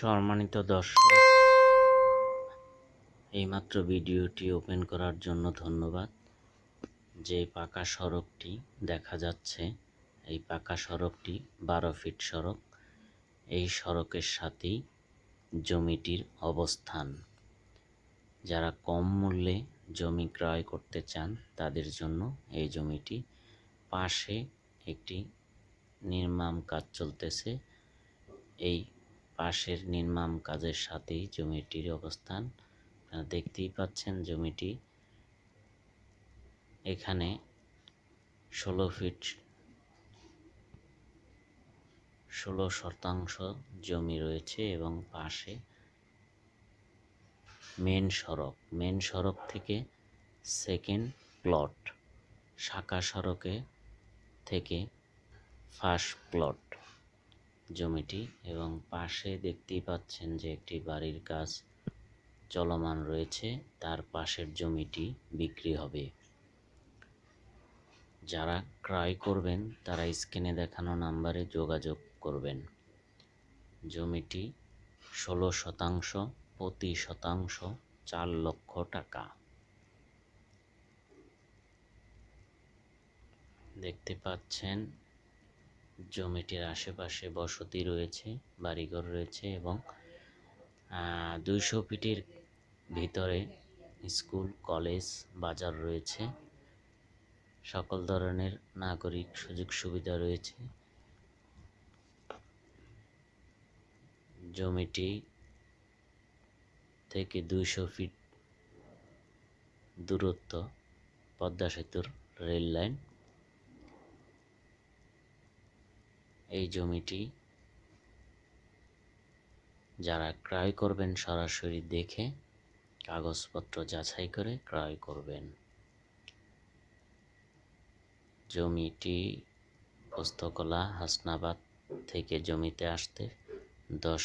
সম্মানিত দর্শক, এইমাত্র ভিডিওটি ওপেন করার জন্য ধন্যবাদ। যে পাকা সড়কটি দেখা যাচ্ছে, এই পাকা সড়কটি বারো ফিট সড়ক, এই সড়কের সাথেই জমিটির অবস্থান। যারা কম মূল্যে জমি ক্রয় করতে চান, তাদের জন্য এই জমিটি পাশে একটি নির্মাণ কাজ চলতেছে। এই পাশের নির্মাণ কাজের সাথেই জমিটির অবস্থান। দেখতেই পাচ্ছেন জমিটি। এখানে ষোলো ফিট, ষোলো শতাংশ জমি রয়েছে এবং পাশে মেন সড়ক। মেন সড়ক থেকে সেকেন্ড প্লট, শাখা সড়কে থেকে ফার্স্ট প্লট। জমিটি এবং পাশে দেখতেই পাচ্ছেন যে একটি বাড়ির কাজ চলমান রয়েছে। তার পাশের জমিটি বিক্রি হবে। যারা ক্রয় করবেন, তারা স্ক্রিনে দেখানো নাম্বারে যোগাযোগ করবেন। জমিটি ষোলো শতাংশ, প্রতি শতাংশ চার লক্ষ টাকা। দেখতে পাচ্ছেন জমিটির আশেপাশে বসতি রয়েছে, বাড়িঘর রয়েছে এবং দুইশো ফিটের ভিতরে স্কুল, কলেজ, বাজার রয়েছে। সকল ধরনের নাগরিক সুযোগ সুবিধা রয়েছে। জমিটি থেকে দুইশো ফিট দূরত্ব পদ্মা সেতুর রেল লাইন। এই জমিটি যারা ক্রয় করবেন সরাসরি দেখে কাগজপত্র যাচাই করে ক্রয় করবেন। জমিটি পোস্তকলা হাসনাবাদ থেকে জমিতে আসতে দশ